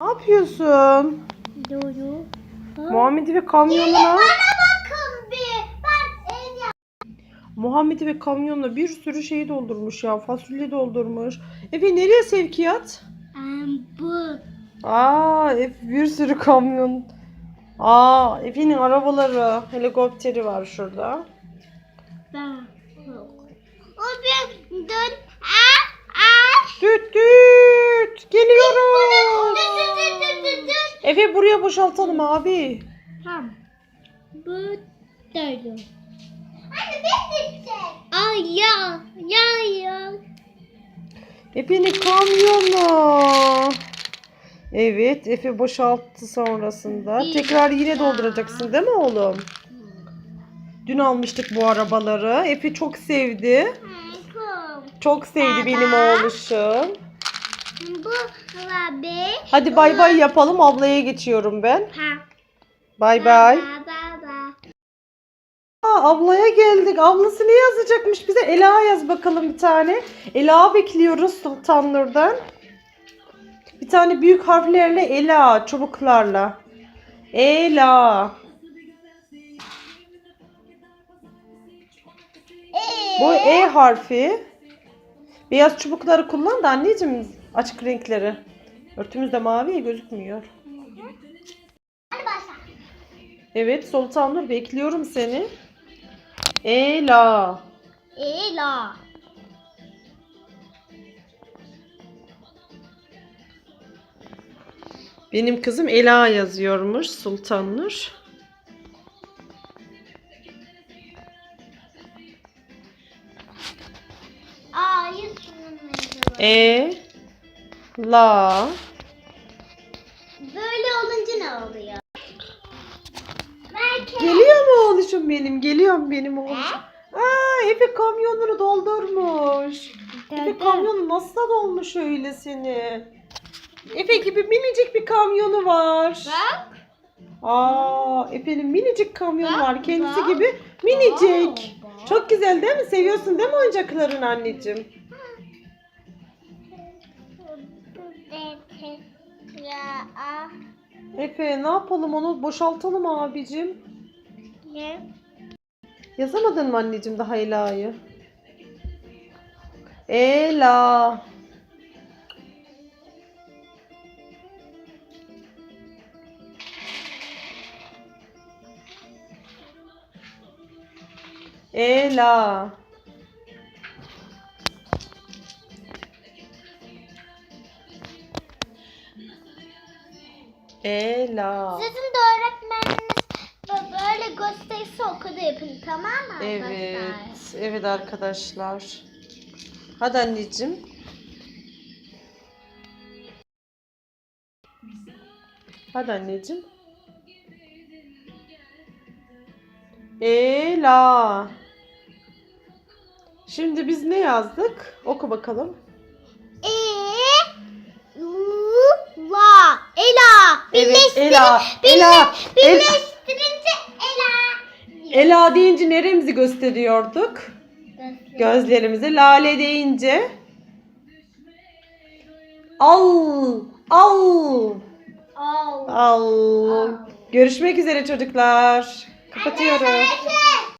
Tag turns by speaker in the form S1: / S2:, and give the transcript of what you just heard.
S1: Ne yapıyorsun?
S2: Doğru.
S1: Muhammed'i ve kamyonuna.
S2: Bana bakın bir. Ben ev.
S1: Muhammed'i ve kamyonla bir sürü şey doldurmuş ya. Fasulye doldurmuş. Efe nereye sevkiyat?
S2: bu.
S1: Aa, Efe bir sürü kamyon. Aa, Efe'nin arabaları, helikopteri var şurada.
S2: Ben. O bir dön. Aa, aa.
S1: Düt düt. Geliyoruz.
S2: Dön, dön, dön, dön, dön, dön.
S1: Efe buraya boşaltalım abi.
S2: Tamam. Bu dönüyor. Hadi ben gideceğim. Ay ya. Ya ya.
S1: Efe'nin kamyonu. Evet, Efe boşalttı sonrasında. Tekrar yine dolduracaksın değil mi oğlum? Dün almıştık bu arabaları. Efe çok sevdi. Çok sevdi benim oğluşum.
S2: Bu abi.
S1: Hadi bay bay yapalım. Ablaya geçiyorum ben.
S2: Ha.
S1: Bay bay.
S2: Ba, ba, ba.
S1: Aa, ablaya geldik. Ablası ne yazacakmış bize? Ela yaz bakalım bir tane. Ela bekliyoruz Sultan Nur'dan. Bir tane büyük harflerle Ela, çubuklarla. Ela. Bu E harfi. Beyaz çubukları kullan da anneciğim açık renkleri. Örtümüz de mavi ya gözükmüyor. Evet Sultan Nur bekliyorum seni. Ela.
S2: Ela.
S1: Benim kızım Ela yazıyormuş Sultan Nur. E La
S2: Böyle olunca ne oluyor? Merkez.
S1: Geliyor mu oğluşum benim? Geliyor benim oğluşum? Aa Efe kamyonları doldurmuş. Efe kamyonu nasıl da dolmuş öyle seni? Efe gibi minicik bir kamyonu var.
S2: Bak.
S1: Aa Efe'nin minicik kamyonu
S2: Bak,
S1: var. Kendisi
S2: bak.
S1: gibi minicik.
S2: Bak.
S1: Çok güzel değil mi? Seviyorsun değil mi oyuncakların anneciğim? Efe ne yapalım onu boşaltalım abicim.
S2: ne?
S1: Yazamadın mı anneciğim daha Ela'yı? Ela. Ela. Ela.
S2: Sizin de öğretmeniniz bö- böyle gösterirse okulda yapın tamam mı
S1: Evet,
S2: arkadaşlar?
S1: evet arkadaşlar. Hadi anneciğim. Hadi anneciğim. Ela. Şimdi biz ne yazdık? Oku bakalım. Evet, Ela, Ela, El-
S2: Birleştirince Ela.
S1: Ela deyince neremizi gösteriyorduk? Gözlerimizi. Lale deyince al, al.
S2: Al.
S1: Al. Görüşmek üzere çocuklar. Kapatıyorum.
S2: Arkadaşlar